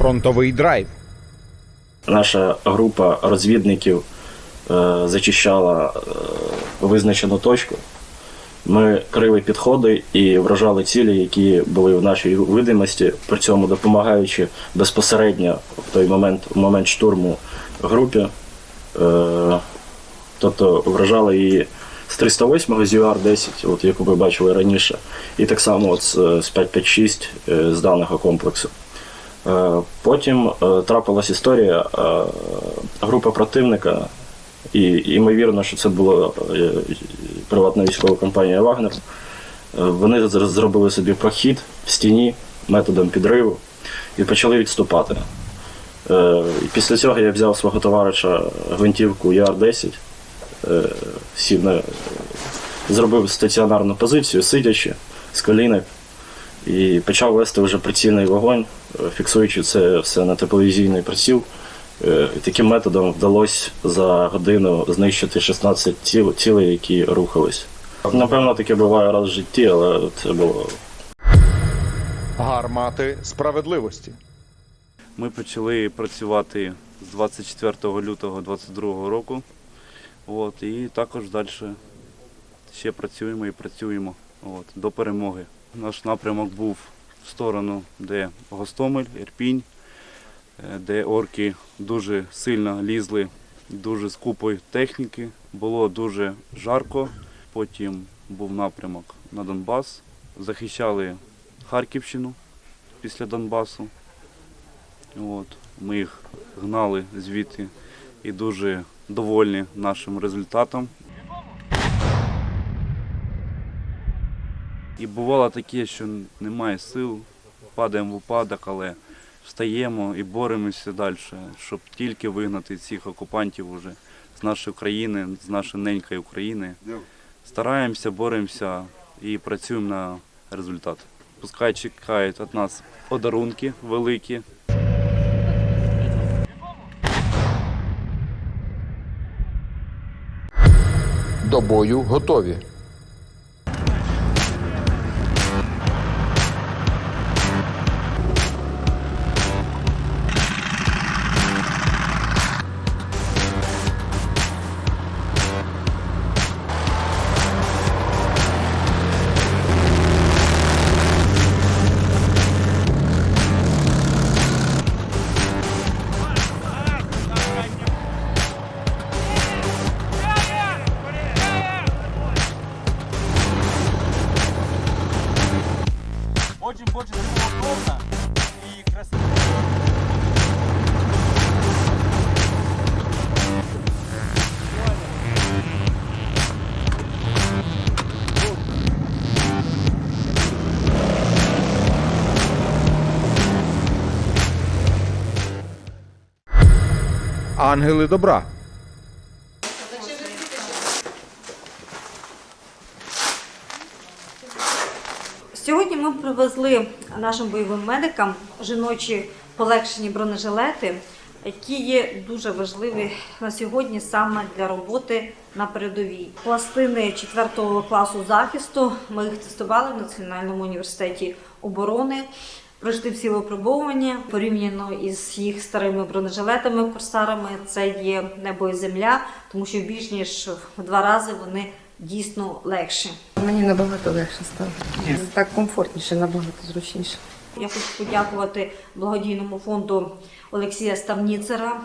фронтовий драйв. Наша група розвідників е, зачищала е, визначену точку. Ми крили підходи і вражали цілі, які були в нашій видимості, при цьому допомагаючи безпосередньо в той момент, в момент штурму групі. Е, тобто вражали її з 308 з UR-10, от, яку ви бачили раніше, і так само от з, з 556 е, з даного комплексу. Е, Потім е, трапилась історія е, група противника, і ймовірно, що це була приватна військова компанія Вагнер. Вони зробили собі прохід в стіні методом підриву і почали відступати. Після цього я взяв свого товариша гвинтівку Яр-10, е, сів на, зробив стаціонарну позицію, сидячи з колінок, і почав вести вже прицільний вогонь, е, фіксуючи це все на тепловізійний приціл. Е, І таким методом вдалося за годину знищити 16 тіл, цілей, які рухались. Напевно, таке буває раз в житті, але це було Гармати справедливості. Ми почали працювати з 24 лютого 2022 року. От, і також далі ще працюємо і працюємо от, до перемоги. Наш напрямок був в сторону, де Гостомель, Ірпінь, е, де орки дуже сильно лізли, дуже з купою техніки. Було дуже жарко. Потім був напрямок на Донбас. Захищали Харківщину після Донбасу. От, ми їх гнали звідти і дуже довольні нашим результатом. І бувало таке, що немає сил, падаємо в упадок, але встаємо і боремося далі, щоб тільки вигнати цих окупантів уже з нашої країни, з нашої ненької України. Стараємося, боремося і працюємо на результат. Пускай чекають від нас подарунки великі, До бою готові. Очень больше удобно и красиво. Ангели добра. Сьогодні ми привезли нашим бойовим медикам жіночі полегшені бронежилети, які є дуже важливі на сьогодні саме для роботи на передовій. Пластини 4 класу захисту ми їх тестували в Національному університеті оборони. Пройшли всі випробовування порівняно із їх старими бронежилетами, корсарами. Це є небо і земля, тому що більш ніж в два рази вони дійсно легші. Мені набагато легше стало. Так комфортніше, набагато зручніше. Я хочу подякувати благодійному фонду Олексія Ставніцера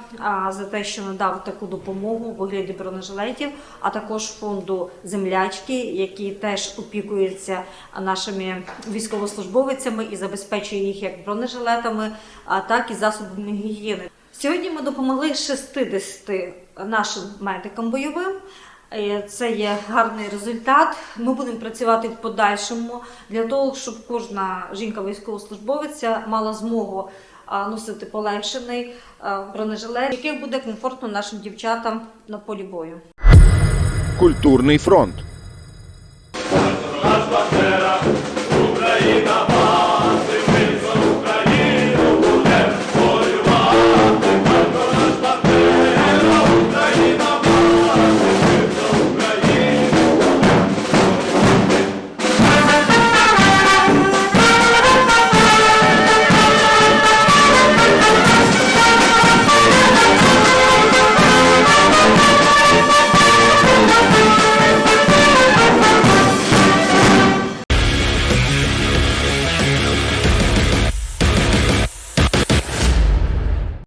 за те, що надав таку допомогу у вигляді бронежилетів, а також фонду землячки, які теж опікуються нашими військовослужбовицями і забезпечує їх як бронежилетами, а так і засобами гігієни. Сьогодні ми допомогли 60 нашим медикам бойовим. Е, Це є гарний результат. Ми будемо працювати в подальшому для того, щоб кожна жінка-військовослужбовиця мала змогу носити полегшений бронежилет, який буде комфортно нашим дівчатам на полі бою. Культурний фронт.